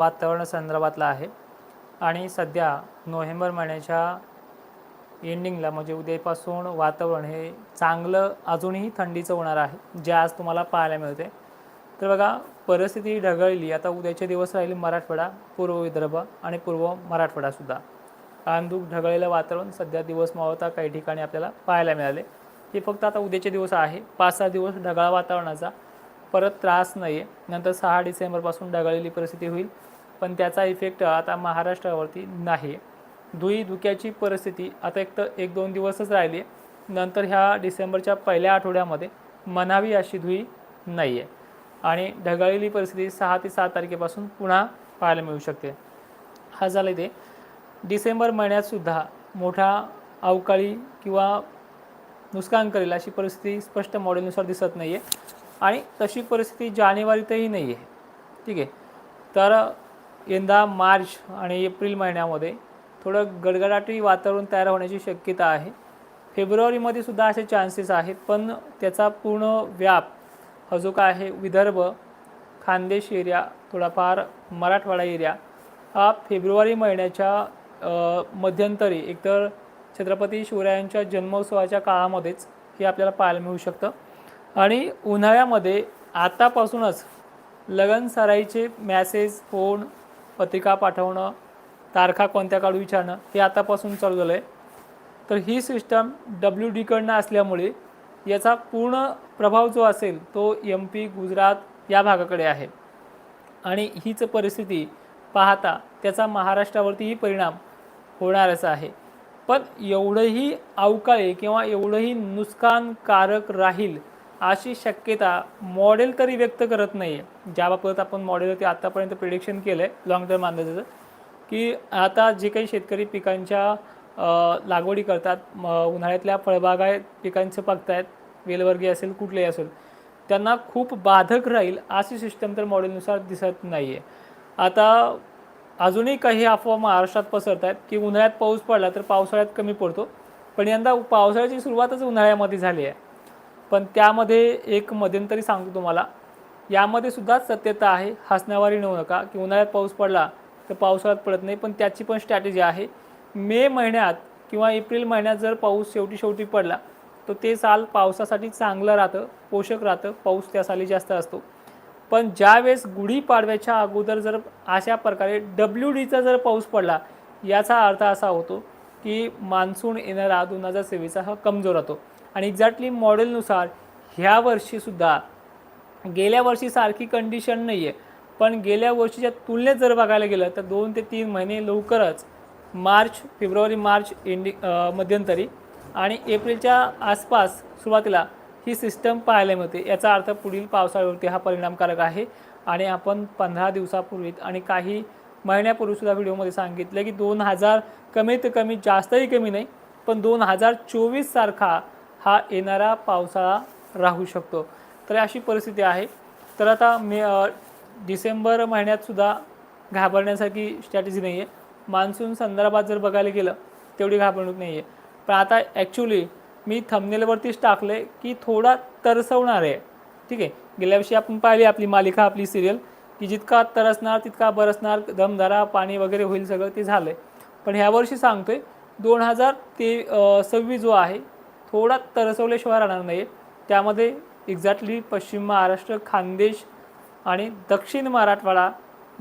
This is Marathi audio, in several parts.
वातावरण संदर्भातला आहे. आणि सध्या नोव्हेंबर महिन्याच्या एंडिंगला म्हणजे उद्यापासून वातावरण हे चांगलं अजूनही थंडीचं होणार आहे जे आज तुम्हाला पाहायला मिळते. तर बघा परिस्थिती ढगळली आता उद्याचे दिवस राहिले मराठवाडा पूर्व विदर्भ आणि पूर्व मराठवाडासुद्धा कांदूक ढगळलेलं वातावरण सध्या दिवस मावळता काही ठिकाणी आपल्याला पाहायला मिळाले. हे फक्त आता उद्याचे दिवस आहे पाच सहा दिवस ढगाळ वातावरणाचा परत त्रास नाही आहे नंतर सहा डिसेंबरपासून ढगाळलेली परिस्थिती होईल. पण त्याचा इफेक्ट आता महाराष्ट्रावरती नाही. धुई धुक्याची परिस्थिती आता एक तर एक दोन दिवसच राहिली. नंतर ह्या डिसेंबरच्या पहिल्या आठवड्यामध्ये म्हणावी अशी धुई नाही आहे आणि ढगाळलेली परिस्थिती सहा ते सात तारखेपासून पुन्हा पाहायला मिळू शकते. हा झालं ते डिसेंबर महिन्यातसुद्धा मोठा अवकाळी किंवा नुकसान करेल अशी परिस्थिती स्पष्ट मॉडेलनुसार दिसत नाही आहे आणि तशी परिस्थिती जानेवारीतही नाही आहे ठीक आहे. तर यंदा मार्च आणि एप्रिल महिन्यामध्ये थोडं गडगडाटी वातावरण तयार होण्याची शक्यता आहे. फेब्रुवारीमध्ये सुद्धा असे चान्सेस आहेत पण त्याचा पूर्ण व्याप हा जो काय आहे विदर्भ खानदेश एरिया थोडाफार मराठवाडा एरिया हा फेब्रुवारी महिन्याच्या मध्यंतरी एकतर छत्रपती शिवरायांच्या जन्मोत्सवाच्या काळामध्येच हे आपल्याला पाहायला मिळू शकतं. आणि उन्हाळ्यामध्ये आतापासूनच लगन सराईचे मॅसेज फोन पत्रिका पाठवणं तारखा कोणत्या काढू विचारणं हे आतापासून चालू झालं आहे. तर ही सिस्टम डब्ल्यू डीकडनं असल्यामुळे याचा पूर्ण प्रभाव जो असेल तो एम पी गुजरात या भागाकडे आहे. आणि हीच परिस्थिती पाहता त्याचा महाराष्ट्रावरतीही परिणाम होणारच आहे. पण एवढंही अवकाळी किंवा एवढंही नुकसानकारक राहील अशी शक्यता मॉडेल तरी व्यक्त करत नाही आहे ज्याबाबत आपण मॉडेल ते आत्तापर्यंत प्रिडिक्शन केलं आहे लॉंग टर्म अंदाजाचं की आता जे काही शेतकरी पिकांच्या लागवडी करतात म, उन्हाळ्यातल्या आहेत पिकांचं बघतायत वेलवर्गीय असेल कुठलेही असेल त्यांना खूप बाधक राहील अशी सिस्टम तर मॉडेलनुसार दिसत नाही आहे आता अजूनही काही अफवा महाराष्ट्रात पसरत आहेत की उन्हाळ्यात पाऊस पडला तर पावसाळ्यात कमी पडतो. पण यंदा पावसाळ्याची सुरुवातच उन्हाळ्यामध्ये झाली आहे पण त्यामध्ये एक मध्यंतरी सांगतो तुम्हाला. यामध्ये सुद्धा सत्यता आहे. हसण्यावारी नेऊ नका. की उन्हाळ्यात पाऊस पडला तर पावसाळ्यात पडत नाही. पण त्याची पण स्ट्रॅटेजी आहे. मे महिन्यात किंवा एप्रिल महिन्यात जर पाऊस शेवटी शेवटी पडला तर ते साल पावसासाठी चांगलं राहतं पोषक राहतं. पाऊस त्या साली जास्त असतो. पण ज्यावेळेस गुढीपाडव्याच्या अगोदर जर अशा प्रकारे डब्ल्यू डीचा जर पाऊस पडला याचा अर्थ असा होतो की मान्सून येणारा दोन हजार सव्वीसचा हा कमजोर होतो आणि एक्झॅक्टली मॉडेलनुसार ह्या वर्षीसुद्धा गेल्या वर्षीसारखी कंडिशन नाही आहे पण गेल्या वर्षीच्या तुलनेत जर बघायला गेलं तर दोन ते तीन महिने लवकरच मार्च फेब्रुवारी मार्च इंडि मध्यंतरी आणि एप्रिलच्या आसपास सुरुवातीला ही सिस्टम पाहायला मिळते. याचा अर्थ पुढील पावसाळ्यावरती हा परिणामकारक आहे. आणि आपण पंधरा दिवसापूर्वी आणि काही महिन्यापूर्वीसुद्धा व्हिडिओमध्ये सांगितलं की दोन हजार कमीत कमी जास्तही कमी नाही पण दोन हजार चोवीस सारखा हा येणारा पावसाळा राहू शकतो. तर अशी परिस्थिती आहे. तर आता मे डिसेंबर महिन्यातसुद्धा घाबरण्यासारखी स्ट्रॅटेजी नाही आहे मान्सून संदर्भात जर बघायला गेलं तेवढी घाबरणूक नाही आहे पण आता ॲक्च्युली मी थंबनेलवरतीच टाकलं की थोडा तरसवणार आहे ठीक आहे? गेल्या वर्षी आपण पाहिली आपली मालिका आपली सिरियल की जितका तरसणार तितका बरसणार दमधरा पाणी वगैरे होईल सगळं ते झालं आहे पण ह्यावर्षी सांगतो आहे दोन हजार ते सव्वीस जो आहे थोडा तरसवल्याशिवाय राहणार नाही त्यामध्ये एक्झॅक्टली पश्चिम महाराष्ट्र खानदेश आणि दक्षिण मराठवाडा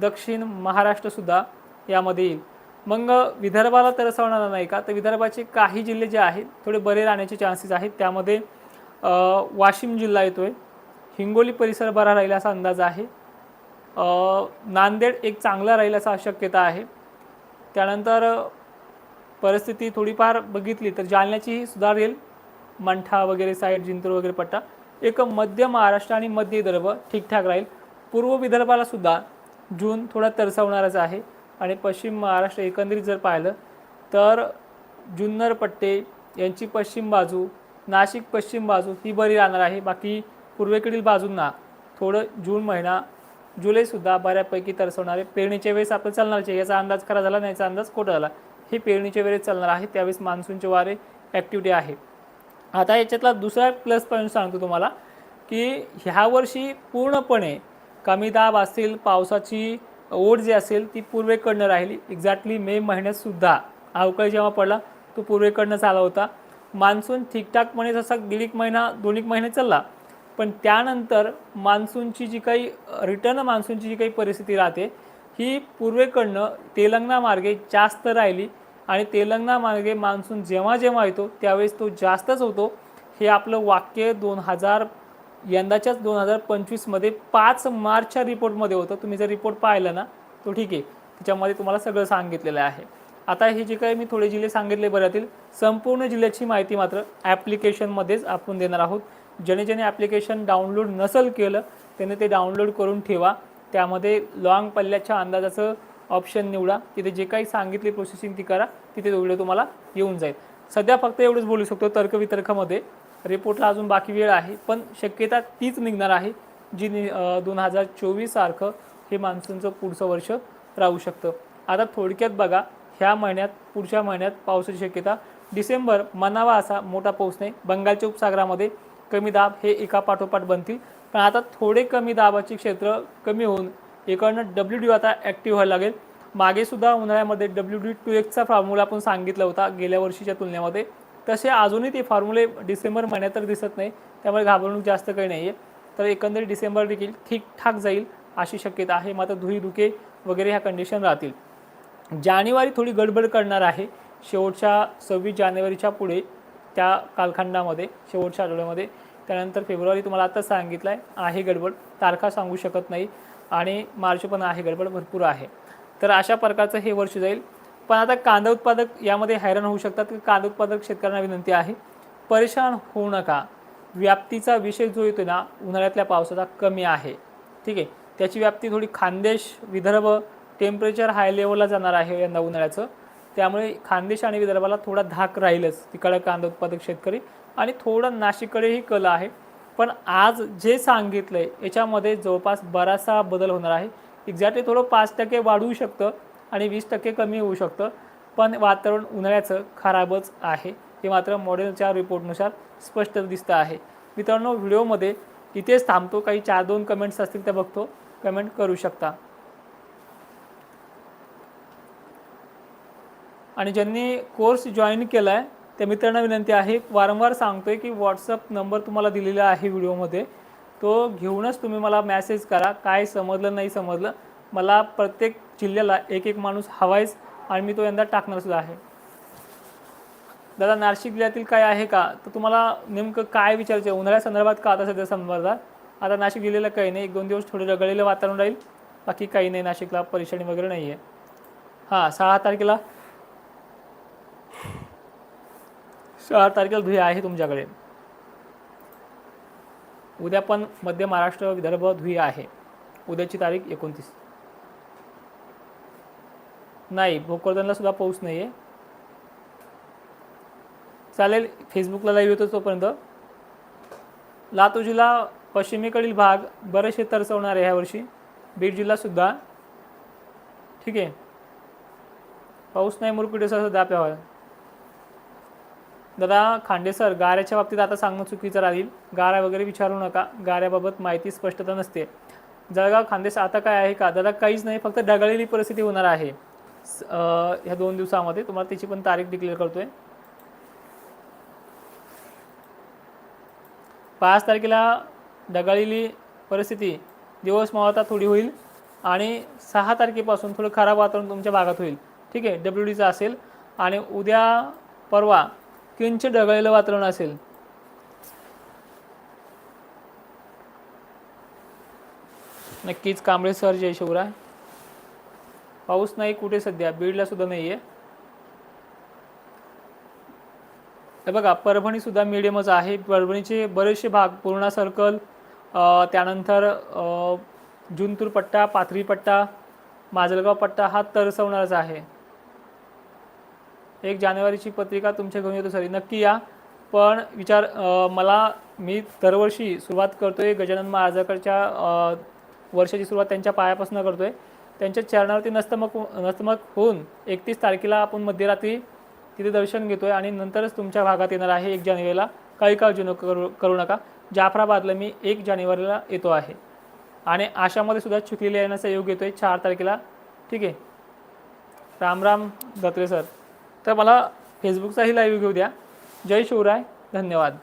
दक्षिण महाराष्ट्रसुद्धा यामध्ये येईल. मग विदर्भाला तरसवणार नाही का? तर विदर्भाचे काही जिल्हे जे आहेत थोडे बरे राहण्याचे चान्सेस आहेत. त्यामध्ये वाशिम जिल्हा येतो आहे हिंगोली परिसर बरा राहील असा अंदाज आहे. नांदेड एक चांगला राहील असा शक्यता आहे. त्यानंतर परिस्थिती थोडीफार बघितली तर जालन्याचीही सुधारेल मंठा वगैरे साईड जिंतूर वगैरे पट्टा. एक मध्य महाराष्ट्र आणि मध्य विदर्भ ठीकठाक राहील. पूर्व विदर्भाला सुद्धा जून थोडा तरसवणारच आहे. आणि पश्चिम महाराष्ट्र एकंदरीत जर पाहिलं तर जुन्नर पट्टे यांची पश्चिम बाजू नाशिक पश्चिम बाजू ही बरी राहणार आहे. बाकी पूर्वेकडील बाजूंना थोडं जून महिना जुलैसुद्धा बऱ्यापैकी तरसवणारे पेरणीच्या वेळेस आपलं चालणारच आहे याचा अंदाज खरा झाला नाही याचा अंदाज खोटा झाला हे पेरणीच्या वेळेस चालणार आहे त्यावेळेस मान्सूनचे वारे ॲक्टिव्हिटी आहे. आता याच्यातला दुसरा प्लस पॉईंट सांगतो तुम्हाला की ह्या वर्षी पूर्णपणे कमी दाब असतील पावसाची ओढ जी असेल ती पूर्वेकडनं राहिली. एक्झॅक्टली मे महिन्यातसुद्धा अवकाळी जेव्हा पडला तो पूर्वेकडनं चाला होता. मान्सून ठीकठाकपणे जसा दीड एक महिना दोन एक महिने चालला पण त्यानंतर मान्सूनची जी काही रिटर्न मान्सूनची जी काही परिस्थिती राहते ही पूर्वेकडनं तेलंगणा मार्गे जास्त राहिली आणि तेलंगणा मार्गे मान्सून जेव्हा जेव्हा येतो त्यावेळेस तो जास्तच होतो. हे आपलं वाक्य दोन हजार यंदाच्याच दोन हजार पंचवीसमध्ये पाच मार्चच्या रिपोर्टमध्ये होतं. तुम्ही जर रिपोर्ट पाहिला ना तो ठीक आहे. त्याच्यामध्ये तुम्हाला सगळं सांगितलेलं आहे. आता हे जे काही मी थोडे जिल्हे सांगितले बऱ्यातील संपूर्ण जिल्ह्याची माहिती मात्र ॲप्लिकेशनमध्येच आपण देणार आहोत. ज्याने ज्याने ॲप्लिकेशन डाउनलोड नसेल केलं त्याने ते डाउनलोड करून ठेवा. त्यामध्ये लॉंग पल्ल्याच्या अंदाजाचं ऑप्शन निवडा. तिथे जे काही सांगितली प्रोसेसिंग ती करा. तिथे व्हिडिओ तुम्हाला येऊन जाईल. सध्या फक्त एवढंच बोलू शकतो तर्कवितर्कामध्ये. रिपोर्टला अजून बाकी वेळ आहे पण शक्यता तीच निघणार आहे जी नि दोन हजार चोवीससारखं हे मान्सूनचं पुढचं वर्ष राहू शकतं. आता थोडक्यात बघा ह्या महिन्यात पुढच्या महिन्यात पावसाची शक्यता. डिसेंबर मनावा असा मोठा पाऊस नाही. बंगालच्या उपसागरामध्ये कमी दाब हे एका पाठोपाठ बनतील. पण आता थोडे कमी दाबाचे क्षेत्र कमी होऊन इकडनं डब्ल्यू डी आता ॲक्टिव्ह व्हायला लागेल. मागेसुद्धा उन्हाळ्यामध्ये डब्ल्यू डी टू एक्सचा फॉर्म्युला आपण सांगितला होता गेल्या वर्षीच्या तुलनेमध्ये. तसे अजूनही ते फॉर्म्युले डिसेंबर महिन्यात तर दिसत नाही. त्यामुळे घाबरणूक जास्त काही नाही आहे तर एकंदरीत डिसेंबर देखील ठीकठाक जाईल अशी शक्यता आहे. मात्र धुई धुके वगैरे ह्या कंडिशन राहतील. जानेवारी थोडी गडबड करणार आहे. शेवटच्या सव्वीस जानेवारीच्या पुढे त्या कालखंडामध्ये शेवटच्या आठवड्यामध्ये. त्यानंतर फेब्रुवारी तुम्हाला आता सांगितलं आहे आहे गडबड. तारखा सांगू शकत नाही आणि मार्च पण आहे गडबड भरपूर आहे. तर अशा प्रकारचं हे वर्ष जाईल. पण आता कांदा उत्पादक यामध्ये हैराण होऊ शकतात की कांदा उत्पादक शेतकऱ्यांना विनंती आहे परेशान होऊ नका. व्याप्तीचा विषय जो येतो ना उन्हाळ्यातल्या पावसाचा कमी आहे. ठीक आहे? त्याची व्याप्ती थोडी खानदेश विदर्भ टेम्परेचर हाय लेवलला जाणार आहे यंदा उन्हाळ्याचं. त्यामुळे खानदेश आणि विदर्भाला थोडा धाक राहीलच. तिकडं कांदा उत्पादक शेतकरी आणि थोडं नाशिककडेही कल आहे. पण आज जे सांगितलं आहे याच्यामध्ये जवळपास बराचसा बदल होणार आहे. एक्झॅक्टली थोडं पाच टक्के वाढवू शकतं आणि वीस टक्के कमी होऊ शकतं. पण वातावरण उन्हाळ्याचं खराबच आहे. हे मात्र मॉडेलच्या रिपोर्टनुसार स्पष्ट दिसतं आहे. मित्रांनो व्हिडिओमध्ये इथेच थांबतो. काही चार दोन कमेंट्स असतील त्या बघतो. कमेंट करू शकता. आणि ज्यांनी कोर्स जॉईन केला आहे त्या मित्रांना विनंती आहे वारंवार सांगतो आहे की व्हॉट्सअप नंबर तुम्हाला दिलेला आहे व्हिडिओमध्ये. तो घेऊनच तुम्ही मला मॅसेज करा काय समजलं नाही समजलं. मला प्रत्येक जिल्ह्याला एक एक माणूस हवायच आणि मी तो यंदा टाकणारसुद्धा आहे. दादा नाशिक जिल्ह्यातील काय आहे का? तर तुम्हाला नेमकं काय विचारायचं आहे? उन्हाळ्या संदर्भात का आता सध्या संदर्भात आता नाशिक जिल्ह्याला काही नाही एक दोन दिवस थोडे रगळलेलं वातावरण राहील. बाकी काही नाही नाशिकला परेशानी वगैरे नाही आहे हां सहा तारखेला सहा तारखेला धुळे आहे तुमच्याकडे. उद्या पण मध्य महाराष्ट्र विदर्भ धुळे आहे. उद्याची तारीख एकोणतीस. नाही भोकरदनला सुद्धा पाऊस नाही आहे चालेल फेसबुकला लाईव्ह येतो तोपर्यंत. लातूर जिल्हा पश्चिमेकडील भाग बरेचसे तरसवणार आहे ह्यावर्षी बीड जिल्हासुद्धा ठीक आहे. पाऊस नाही मुरकुटेसह सध्या प्यावा दादा खांडेसर गाऱ्याच्या बाबतीत आता सांगणं चुकीचं राहील. गाऱ्या वगैरे विचारू नका. गाऱ्याबाबत माहिती स्पष्टता नसते. जळगाव खांदेस आता काय आहे का? दादा काहीच नाही फक्त ढगाळलेली परिस्थिती होणार आहे. ह्या दोन दिवसामध्ये. तुम्हाला त्याची पण तारीख डिक्लेअर करतोय. पाच तारखेला ढगाळलेली परिस्थिती दिवस मावता थोडी होईल आणि सहा तारखेपासून थोडं खराब वातावरण तुमच्या भागात होईल. ठीक आहे? डब्ल्यू डीचं असेल. आणि उद्या परवा किंचित ढगाळलेलं वातावरण असेल? नक्कीच कांबळे सर जय शिवराय. पाऊस नाही कुठे सध्या? बीडला सुद्धा नाही आहे हे बघा परभणी सुद्धा मिडियमच आहे. परभणीचे बरेचसे भाग पूर्णा सर्कल त्यानंतर जुंतूर पट्टा पाथरी पट्टा माजलगाव पट्टा हा तरसवणारच आहे. एक जानेवारीची पत्रिका तुमच्या घेऊन येतो सरी नक्की या. पण विचार मला मी दरवर्षी सुरुवात करतोय गजानन महाराजाकडच्या वर्षाची सुरुवात त्यांच्या पायापासून करतोय. त्यांच्या चरणावरती नस्तमक नस्तमक होऊन एकतीस तारखेला आपण मध्यरात्री तिथे दर्शन घेतोय आणि नंतरच तुमच्या भागात येणार आहे एक जानेवारीला. काही काळजी करू करू नका. जाफराबादला मी एक जानेवारीला येतो आहे. आणि आशामध्ये सुद्धा चिखलीला येण्याचा योग येतोय चार तारखेला. ठीक आहे. राम राम दत्रे सर. तर मला फेसबुकचाही लाईव्ह घेऊ द्या. जय शिवराय. धन्यवाद.